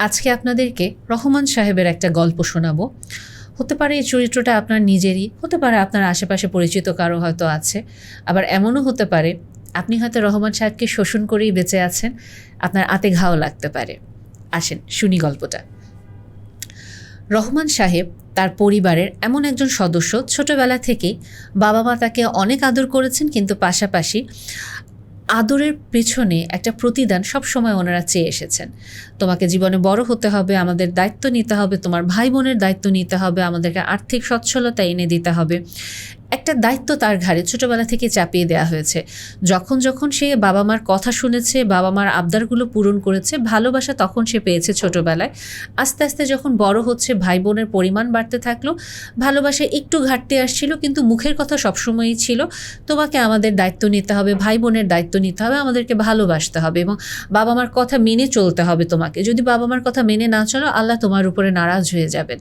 আজকে আপনাদেরকে রহমান সাহেবের একটা গল্প শোনাবো। হতে পারে এই চরিত্রটা আপনার নিজেরই, হতে পারে আপনার আশেপাশে পরিচিত কারও হয়তো আছে। আবার এমনও হতে পারে, আপনি হয়তো রহমান সাহেবকে শোষণ করেই বেঁচে আছেন, আপনার আতে ঘাও লাগতে পারে। আসেন, শুনি গল্পটা। রহমান সাহেব তার পরিবারের এমন একজন সদস্য ছোটবেলা থেকেই বাবা মা তাকে অনেক আদর করেছেন, কিন্তু পাশাপাশি আদরের পেছনে একটা প্রতিদান সব সময় ওনারা চেয়ে এসেছেন। তোমাকে জীবনে বড় হতে হবে, আমাদের দায়িত্ব নিতে হবে, তোমার ভাই বোনের দায়িত্ব নিতে হবে, আমাদেরকে আর্থিক সচ্ছলতা এনে দিতে হবে। একটা দায়িত্ব তার ঘাড়ে ছোটবেলা থেকে চাপিয়ে দেওয়া হয়েছে। যখন যখন সে বাবা মার কথা শুনেছে বাবা মার আবদারগুলো পূরণ করেছে, ভালোবাসা তখন সে পেয়েছে ছোটবেলায়। আস্তে আস্তে যখন বড় হচ্ছে ভাই বোনের পরিমাণ বাড়তে থাকল, ভালোবাসা একটু ঘাটতে আসছিল, কিন্তু মুখের কথা সবসময়ই ছিল, তোমাকে আমাদের দায়িত্ব নিতে হবে ভাই বোনের দায়িত্ব নিতে হবে, আমাদেরকে ভালোবাসতে হবে এবং বাবা মার কথা মেনে চলতে হবে তোমাকে। যদি বাবা মার কথা মেনে না চলো, আল্লাহ তোমার উপরে নারাজ হয়ে যাবেন।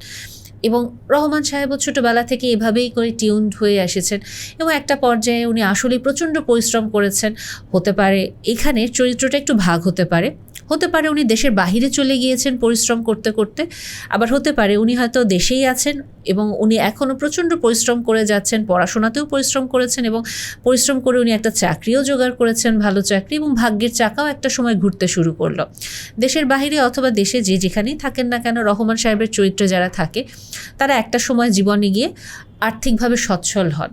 এবং রহমান সাহেবও ছোটোবেলা থেকে এভাবেই করে টিউনড হয়ে এসেছেন এবং একটা পর্যায়ে উনি আসলেই প্রচণ্ড পরিশ্রম করেছেন। হতে পারে এখানে চরিত্রটা একটু ভাগ হতে পারে। হতে পারে উনি দেশের বাহিরে চলে গিয়েছেন পরিশ্রম করতে করতে। আবার হতে পারে উনি হয়তো দেশেই আছেন এবং উনি এখনও প্রচণ্ড পরিশ্রম করে যাচ্ছেন, পড়াশোনাতেও পরিশ্রম করেছেন এবং পরিশ্রম করে উনি একটা চাকরিও জোগাড় করেছেন, ভালো চাকরি এবং ভাগ্যের চাকাও একটা সময় ঘুরতে শুরু করল। দেশের বাহিরে অথবা দেশে যে যেখানেই থাকেন না কেন রহমান সাহেবের চরিত্রে যারা থাকে তারা একটা সময় জীবনে গিয়ে আর্থিকভাবে সচ্ছল হন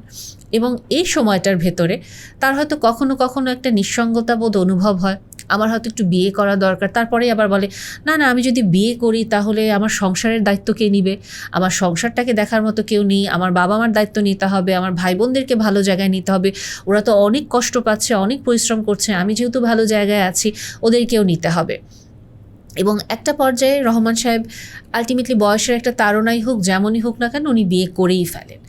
এবং এই সময়টার ভেতরে তার হয়তো কখনো কখনো একটা নিঃসঙ্গতা বোধ অনুভব হয়। আমার হয়তো একটু বিয়ে করা দরকার তারপরে আবার বলে, না না, আমি যদি বিয়ে করি তাহলে আমার সংসারের দায়িত্ব কে নিবে? আমার সংসারটাকে দেখার মতো কেউ নেই, আমার বাবা মার দায়িত্ব নিতে হবে, আমার ভাই বোনদেরকে ভালো জায়গায় নিতে হবে। ওরা তো অনেক কষ্ট পাচ্ছে, অনেক পরিশ্রম করছে, আমি যেহেতু ভালো জায়গায় আছি, ওদেরকেও নিতে হবে। এবং একটা পর্যায়ে রহমান সাহেব আলটিমেটলি বয়সের একটা তাড়নাই হোক, যেমনই হোক না কেন উনি বিয়ে করেই ফেলেন।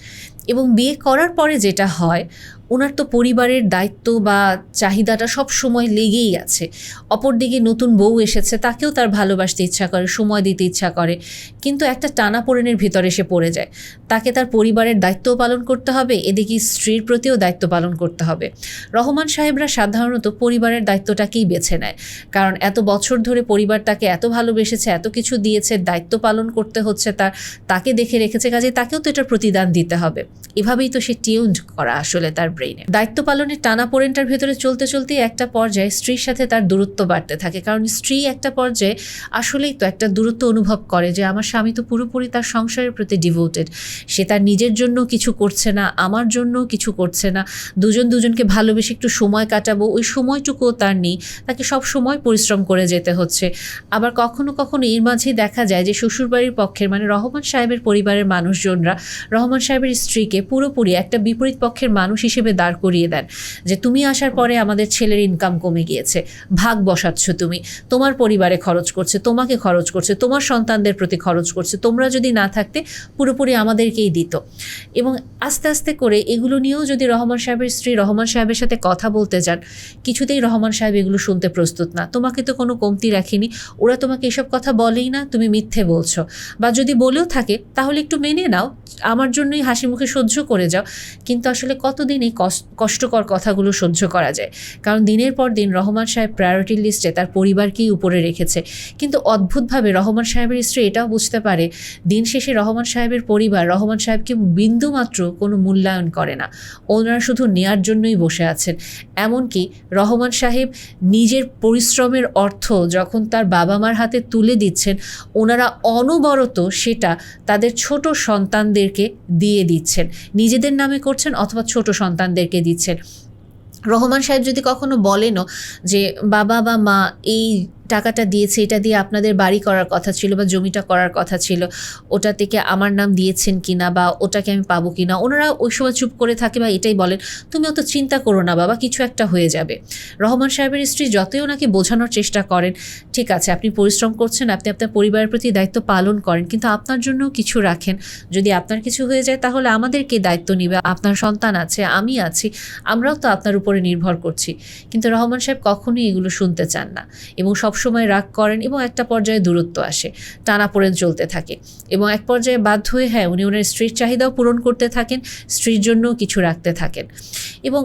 এবং বিয়ে করার পরে যেটা হয়, ওনার তো পরিবারের দায়িত্ব বা চাহিদাটা সব সময় লেগেই আছে। অপরদিকে নতুন বউ এসেছে, তাকেও তার ভালোবাসতে ইচ্ছা করে, সময় দিতে ইচ্ছা করে। কিন্তু একটা টানাপোড়েনের ভিতরে সে পড়ে যায়। তাকে তার পরিবারের দায়িত্বও পালন করতে হবে, এদিকে স্ত্রীর প্রতিও দায়িত্ব পালন করতে হবে। রহমান সাহেবরা সাধারণত পরিবারের দায়িত্বটাকেই বেছে নেয়। কারণ এত বছর ধরে পরিবার তাকে এত ভালোবেসেছে, এত কিছু দিয়েছে, দায়িত্ব পালন করতে হচ্ছে তার, তাকে দেখে রেখেছে কাজে তাকেও তো এটার প্রতিদান দিতে হবে। এভাবেই তো সে টিউন্ড করা আসলে তার ব্রেইনে দায়িত্ব পালনের টানা পোড়েনটার ভেতরে চলতে চলতেই একটা পর্যায়ে স্ত্রীর সাথে তার দূরত্ব বাড়তে থাকে। কারণ স্ত্রী একটা পর্যায়ে আসলেই তো একটা দূরত্ব অনুভব করে যে, আমার স্বামী তো পুরোপুরি তার সংসারের প্রতি ডিভোটেড সে তার নিজের জন্য কিছু করছে না, আমার জন্য কিছু করছে না। দুজন দুজনকে ভালোবেসে একটু সময় কাটাবো, ওই সময়টুকুও তার নেই। তাকে সব সময় পরিশ্রম করে যেতে হচ্ছে। আবার কখনো কখনো এর মাঝেই দেখা যায় যে, শ্বশুরবাড়ির পক্ষের মানে রহমান সাহেবের পরিবারের মানুষজনরা, রহমান সাহেবের স্ত্রীকে পুরোপুরি একটা বিপরীত পক্ষের মানুষ হিসেবে দাঁড় করিয়ে দেন যে তুমি আসার পরে আমাদের ছেলের ইনকাম কমে গিয়েছে, ভাগ বসাচ্ছ তুমি, তোমার পরিবারে খরচ করছে, তোমাকে খরচ করছে, তোমার সন্তানদের প্রতি খরচ করছে, তোমরা যদি না থাকতে পুরোপুরি আমাদেরকেই দিত। এবং আস্তে আস্তে করে এগুলো নিয়েও যদি রহমান সাহেবের স্ত্রী রহমান সাহেবের সাথে কথা বলতে যান, কিছুতেই রহমান সাহেব এগুলো শুনতে প্রস্তুত না। তোমাকে তো কোনো কমতি রাখিনি, ওরা তোমাকে এসব কথা বলেই না, তুমি মিথ্যে বলছো। বা যদি বলেও থাকে, তাহলে একটু মেনে নাও, আমার জন্যই হাসি মুখে সহ্য করে যাও। কিন্তু আসলে কতদিন এই কষ্টকর কথাগুলো সহ্য করা যায়? কারণ দিনের পর দিন রহমান সাহেব প্রায়োরিটি লিস্টে তার পরিবারকেই উপরে রেখেছে। কিন্তু অদ্ভুতভাবে রহমান সাহেবের স্ত্রী এটাও বুঝতে পারে, দিন শেষে রহমান সাহেবের পরিবার রহমান সাহেবকে বিন্দুমাত্র কোনো মূল্যায়ন করে না। ওনারা শুধু নেয়ার জন্যই বসে আছেন। এমনকি রহমান সাহেব নিজের পরিশ্রমের অর্থ যখন তার বাবা মার হাতে তুলে দিচ্ছেন, ওনারা অনবরত সেটা তাদের ছোট সন্তানদেরকে দিয়ে দিচ্ছেন। নিজেদের নামে করছেন অথবা ছোট সন্তানদেরকে দিচ্ছেন। রহমান সাহেব যদি কখনো বলেনও যে, বাবা বা মা, এই টাকাটা দিয়েছে, এটা দিয়ে আপনাদের বাড়ি করার কথা ছিল বা জমিটা করার কথা ছিল, ওটা থেকে আমার নাম দিয়েছেন কিনা বা ওটাকে আমি পাবো কিনা, ওনারা ওই সময় চুপ করে থাকে বা এটাই বলেন, তুমি অত চিন্তা করো না বাবা, কিছু একটা হয়ে যাবে। রহমান সাহেবের স্ত্রী যতই ওনাকে বোঝানোর চেষ্টা করেন, ঠিক আছে, আপনি পরিশ্রম করছেন, আপনি আপনার পরিবারের প্রতি দায়িত্ব পালন করেন, কিন্তু আপনার জন্য কিছু রাখেন। যদি আপনার কিছু হয়ে যায়, তাহলে আমাদেরকে দায়িত্ব নিবে, আপনার সন্তান আছে, আমি আছি, আমরাও তো আপনার উপরে নির্ভর করছি। কিন্তু রহমান সাহেব কখনোই এগুলো শুনতে চান না এবং সব সবসময় রাগ করেন এবং একটা পর্যায়ে দূরত্ব আসে টানা পড়ে চলতে থাকে এবং এক পর্যায়ে বাধ্য হয়ে হ্যাঁ উনি ওনার স্ত্রীর চাহিদাও পূরণ করতে থাকেন, স্ত্রীর জন্যও কিছু রাখতে থাকেন এবং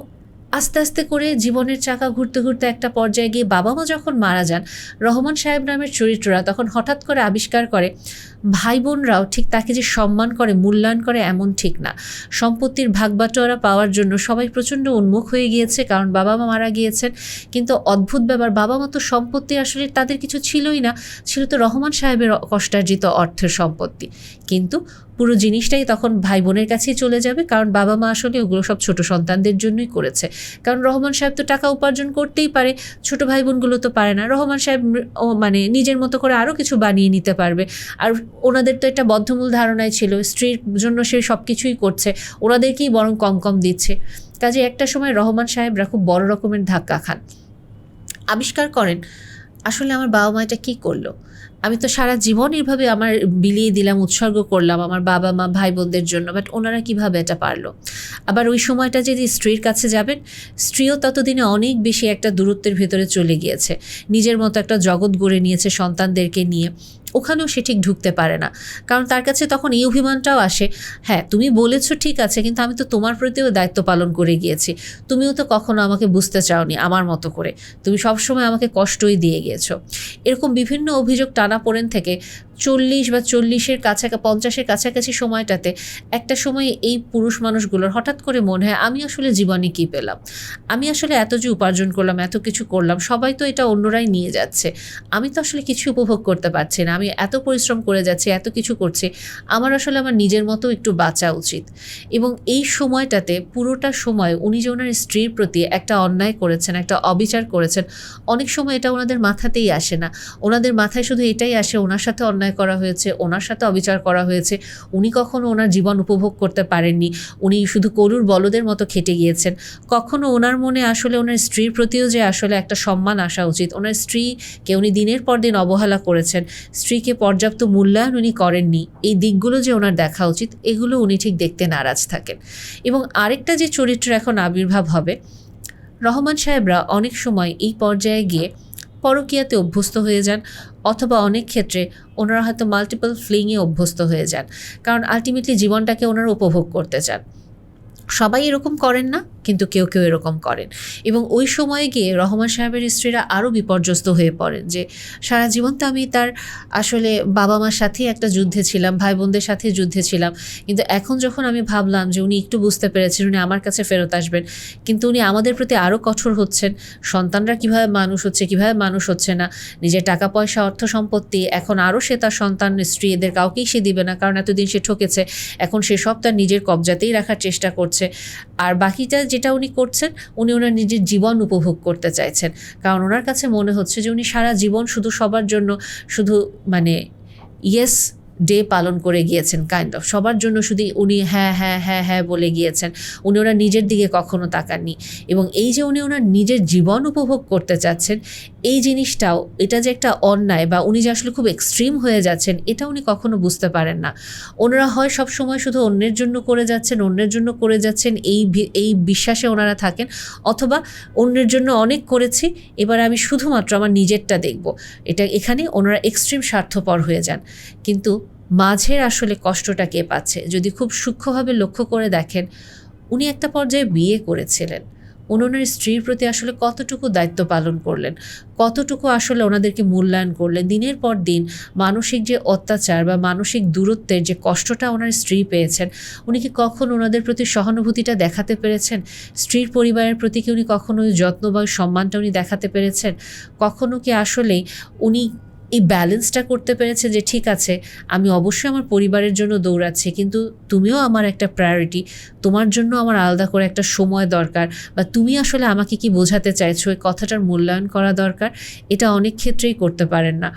আস্তে আস্তে করে জীবনের চাকা ঘুরতে ঘুরতে একটা পর্যায়ে গিয়ে বাবা মা যখন মারা যান, রহমান সাহেব নামের চরিত্ররা তখন হঠাৎ করে আবিষ্কার করে ভাই বোনরাও ঠিক তাকে যে সম্মান করে, মূল্যায়ন করে এমন ঠিক না। সম্পত্তির ভাগ বাটোয়ারা পাওয়ার জন্য সবাই প্রচণ্ড উন্মুখ হয়ে গিয়েছে, কারণ বাবা মা মারা গিয়েছেন। কিন্তু অদ্ভুত ব্যাপার বাবা মা তো সম্পত্তি আসলে তাদের কিছু ছিলই না। ছিল তো রহমান সাহেবের কষ্টার্জিত অর্থের সম্পত্তি। কিন্তু পুরো জিনিসটাই তখন ভাই বোনের কাছেই চলে যাবে, কারণ বাবা মা আসলে ওগুলো সব ছোট সন্তানদের জন্যই করেছে। কারণ রহমান সাহেব তো টাকা উপার্জন করতেই পারে, ছোট ভাই বোনগুলো তো পারে না। রহমান সাহেব ও মানে নিজের মতো করে আরও কিছু বানিয়ে নিতে পারবে। আর ওনাদের তো একটা বদ্ধমূল ধারণায় ছিল, স্ত্রীর জন্য সে সব কিছুই করছে, ওনাদেরকেই বরং কম কম দিচ্ছে। কাজে একটা সময় রহমান সাহেবরা খুব বড় রকমের ধাক্কা খান। আবিষ্কার করেন আসলে আমার বাবা মা এটা কী করল? আমি তো সারা জীবন এইভাবে আমার বিলিয়ে দিলাম, উৎসর্গ করলাম আমার বাবা মা ভাই বোনদের জন্য বাট ওনারা কীভাবে এটা পারল? আবার ওই সময়টা যদি স্ত্রীর কাছে যাবেন, স্ত্রীও ততদিনে অনেক বেশি একটা দূরত্বের ভেতরে চলে গিয়েছে। নিজের মতো একটা জগৎ গড়ে নিয়েছে সন্তানদেরকে নিয়ে। ওখানেও সে ঠিক ঢুকতে পারে না। কারণ তার কাছে তখন এই অভিমানটাও আসে হ্যাঁ তুমি বলেছ ঠিক আছে, কিন্তু আমি তো তোমার প্রতিও দায়িত্ব পালন করে গিয়েছি। তুমিও তো কখনো আমাকে বুঝতে চাওনি আমার মতো করে। তুমি সবসময় আমাকে কষ্টই দিয়ে গিয়েছো। এরকম বিভিন্ন অভিযোগ টানা পড়েন থেকে চল্লিশ বা চল্লিশের কাছাকাছি পঞ্চাশের কাছাকাছি সময়টাতে একটা সময় এই পুরুষ মানুষগুলোর হঠাৎ করে মনে হয়, আমি আসলে জীবনে কী পেলাম? আমি আসলে এত যে উপার্জন করলাম, এত কিছু করলাম, সবাই তো এটা অন্যরাই নিয়ে যাচ্ছে। আমি তো আসলে কিছু উপভোগ করতে পারছি না, আমি এত পরিশ্রম করে যাচ্ছি, এত কিছু করছি, আমার আসলে আমার নিজের মতো একটু বাঁচা উচিত। এবং এই সময়টাতে পুরোটা সময় উনি যে ওনার স্ত্রীর প্রতি একটা অন্যায় করেছেন, একটা অবিচার করেছেন, অনেক সময় এটা ওনাদের মাথাতেই আসে না। ওনাদের মাথায় শুধু এটাই আসে, ওনার সাথে অন্যায় করা হয়েছে, ওনার সাথে অবিচার করা হয়েছে, উনি কখনো ওনার জীবন উপভোগ করতে পারেননি, উনি শুধু করুর বলদের মতো খেটে গিয়েছেন। কখনো ওনার মনে আসলে ওনার স্ত্রীর প্রতিও যে আসলে একটা সম্মান আসা উচিত, ওনার স্ত্রীকে উনি দিনের পর দিন অবহেলা করেছেন, স্ত্রীকে পর্যাপ্ত মূল্যায়ন উনি করেননি, এই দিকগুলো যে ওনার দেখা উচিত, এগুলো উনি ঠিক দেখতে নারাজ থাকেন। এবং আরেকটা যে চরিত্র এখন আবির্ভাব হবে, রহমান সাহেবরা অনেক সময় এই পর্যায়ে গিয়ে পরকীয়াতে অভ্যস্ত হয়ে যান, অথবা অনেক ক্ষেত্রে ওনারা হয়তো মাল্টিপল ফ্লিংয়ে অভ্যস্ত হয়ে যান, কারণ আলটিমেটলি জীবনটাকে ওনারা উপভোগ করতে চান। সবাই এরকম করেন না? কিন্তু কেউ কেউ এরকম করেন। এবং ওই সময়ে গিয়ে রহমান সাহেবের স্ত্রীরা আরও বিপর্যস্ত হয়ে পড়েন যে, সারা জীবন তো আমি তার আসলে বাবা মার সাথেই একটা যুদ্ধে ছিলাম ভাই বোনদের সাথে যুদ্ধে ছিলাম। কিন্তু এখন যখন আমি ভাবলাম যে, উনি একটু বুঝতে পেরেছেন, উনি আমার কাছে ফেরত আসবেন, কিন্তু উনি আমাদের প্রতি আরও কঠোর হচ্ছেন। সন্তানরা কীভাবে মানুষ হচ্ছে, কীভাবে মানুষ হচ্ছে না, নিজের টাকা, পয়সা, অর্থ সম্পত্তি, এখন আরও সে তার সন্তান, স্ত্রী এদের কাউকেই সে দিবে না, কারণ এতদিন সে ঠকেছে, এখন সে সব তার নিজের কবজাতেই রাখার চেষ্টা করছে। আর বাকিটা যেটা উনি করছেন, উনি ওনার নিজের জীবন উপভোগ করতে চাইছেন। কারণ ওনার কাছে মনে হচ্ছে যে উনি সারা জীবন শুধু সবার জন্য শুধু মানে ইয়েস ডে পালন করে গিয়েছেন কাইন্ড অফ সবার জন্য শুধু উনি হ্যাঁ হ্যাঁ হ্যাঁ হ্যাঁ বলে গিয়েছেন। উনি ওনার নিজের দিকে কখনো তাকাননি। এবং এই যে উনি ওনার নিজের জীবন উপভোগ করতে চাচ্ছেন এই জিনিসটাও, এটা যে একটা অন্যায় বা উনি যে আসলে খুব এক্সট্রিম হয়ে যাচ্ছেন, এটা উনি কখনো বুঝতে পারেন না। ওনারা হয় সব সময় শুধু অন্যের জন্য করে যাচ্ছেন, অন্যের জন্য করে যাচ্ছেন, এই এই বিশ্বাসে ওনারা থাকেন, অথবা অন্যের জন্য অনেক করেছি, এবার আমি শুধুমাত্র আমার নিজেরটা দেখব। এটা এখানে ওনারা এক্সট্রিম স্বার্থপর হয়ে যান। কিন্তু মাঝের আসলে কষ্টটা কে পাচ্ছে? যদি খুব সূক্ষ্মভাবে লক্ষ্য করে দেখেন, উনি একটা পর্যায়ে বিয়ে করেছিলেন। উনার স্ত্রীর প্রতি আসলে কতটুকু দায়িত্ব পালন করলেন? কতটুকু আসলে ওনাদেরকে মূল্যায়ন করলেন? দিনের পর দিন মানসিক যে অত্যাচার বা মানসিক দূরত্বের যে কষ্টটা ওনার স্ত্রী পেয়েছেন, উনি কি কখন ওনাদের প্রতি সহানুভূতিটা দেখাতে পেরেছেন? স্ত্রীর পরিবারের প্রতি কি উনি কখনো যত্ন বা সম্মানটা উনি দেখাতে পেরেছেন? কখনো কি আসলেই উনি এই ব্যালেন্সটা করতে পেরেছে যে ঠিক আছে, আমি অবশ্যই আমার পরিবারের জন্য দৌড়াচ্ছি, কিন্তু তুমিও আমার একটা প্রায়োরিটি তোমার জন্য আমার আলাদা করে একটা সময় দরকার বা তুমি আসলে আমাকে কি বোঝাতে চাইছো, এই কথাটার মূল্যায়ন করা দরকার, এটা অনেক ক্ষেত্রেই করতে পারেন না।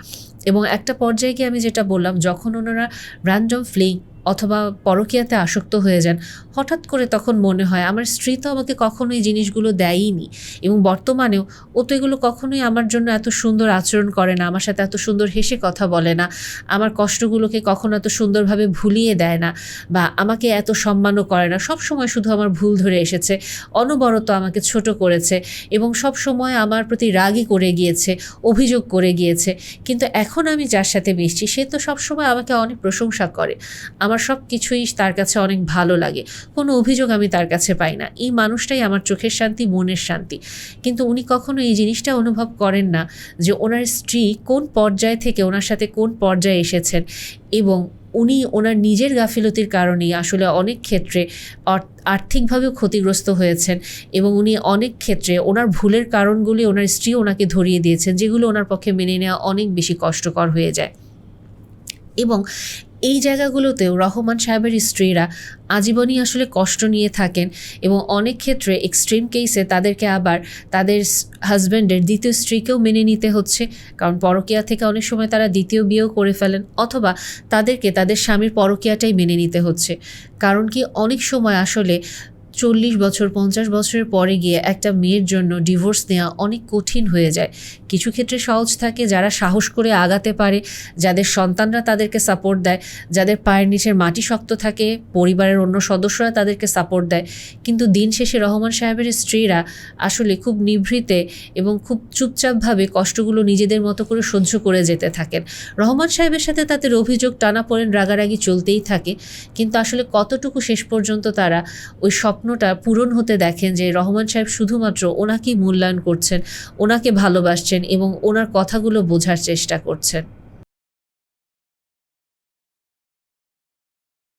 এবং একটা পর্যায়ে গিয়ে আমি যেটা বললাম, যখন ওনারা র্যান্ডম ফ্লিং অথবা পরকীয়াতে আসক্ত হয়ে যান। হঠাৎ করে তখন মনে হয়, আমার স্ত্রী তো আমাকে কখনোই জিনিসগুলো দেয়ইনি এবং বর্তমানেও ও তো এগুলো কখনোই আমার জন্য এত সুন্দর আচরণ করে না, আমার সাথে এত সুন্দর হেসে কথা বলে না, আমার কষ্টগুলোকে কখনো এত সুন্দরভাবে ভুলিয়ে দেয় না বা আমাকে এত সম্মানও করে না। সব সময় শুধু আমার ভুল ধরে এসেছে, অনবরত আমাকে ছোট করেছে এবং সব সময় আমার প্রতি রাগই করে গিয়েছে, অভিযোগ করে গিয়েছে। কিন্তু এখন আমি যার সাথে মিশছি, সে তো সবসময় আমাকে অনেক প্রশংসা করে। আমার আমার সব কিছুই তার কাছে অনেক ভালো লাগে। কোনো অভিযোগ আমি তার কাছে পাই না। এই মানুষটাই আমার চোখের শান্তি, মনের শান্তি। কিন্তু উনি কখনো এই জিনিসটা অনুভব করেন না যে ওনার স্ত্রী কোন পর্যায় থেকে ওনার সাথে কোন পর্যায়ে এসেছেন এবং উনি ওনার নিজের গাফিলতির কারণেই আসলে অনেক ক্ষেত্রে আর্থিকভাবেও ক্ষতিগ্রস্ত হয়েছেন এবং উনি অনেক ক্ষেত্রে ওনার ভুলের কারণগুলি ওনার স্ত্রী ওনাকে ধরিয়ে দিয়েছেন যেগুলো ওনার পক্ষে মেনে নেওয়া অনেক বেশি কষ্টকর হয়ে যায়। এবং এই জায়গাগুলোতেও রহমান সাহেবের স্ত্রীরা আজীবনই আসলে কষ্ট নিয়ে থাকেন এবং অনেক ক্ষেত্রে এক্সট্রিম কেসে তাদেরকে আবার তাদের হাজব্যান্ডের দ্বিতীয় স্ত্রীকেও মেনে নিতে হচ্ছে। কারণ পরকীয়া থেকে অনেক সময় তারা দ্বিতীয় বিয়েও করে ফেলেন অথবা তাদেরকে তাদের স্বামীর পরকীয়াটাই মেনে নিতে হচ্ছে। কারণ কি অনেক সময় আসলে চল্লিশ বছর, পঞ্চাশ বছরের পরে গিয়ে একটা মেয়ের জন্য ডিভোর্স নেওয়া অনেক কঠিন হয়ে যায়। কিছু ক্ষেত্রে সহজ থাকে, যারা সাহস করে আগাতে পারে, যাদের সন্তানরা তাদেরকে সাপোর্ট দেয়, যাদের পায়ের নিচের মাটি শক্ত থাকে, পরিবারের অন্য সদস্যরা তাদেরকে সাপোর্ট দেয়। কিন্তু দিন শেষে রহমান সাহেবের স্ত্রীরা আসলে খুব নিভৃতে এবং খুব চুপচাপভাবে কষ্টগুলো নিজেদের মতো করে সহ্য করে যেতে থাকেন। রহমান সাহেবের সাথে তাদের অভিযোগ টানা পড়েন, রাগারাগি চলতেই থাকে। কিন্তু আসলে কতটুকু শেষ পর্যন্ত তারা ওই স্বপ্নটা পূরণ হতে দেখেন যে রহমান সাহেব শুধুমাত্র ওনাকেই মূল্যায়ন করছেন, ওনাকে ভালোবাসছেন এবং ওনার কথাগুলো বোঝার চেষ্টা করছেন।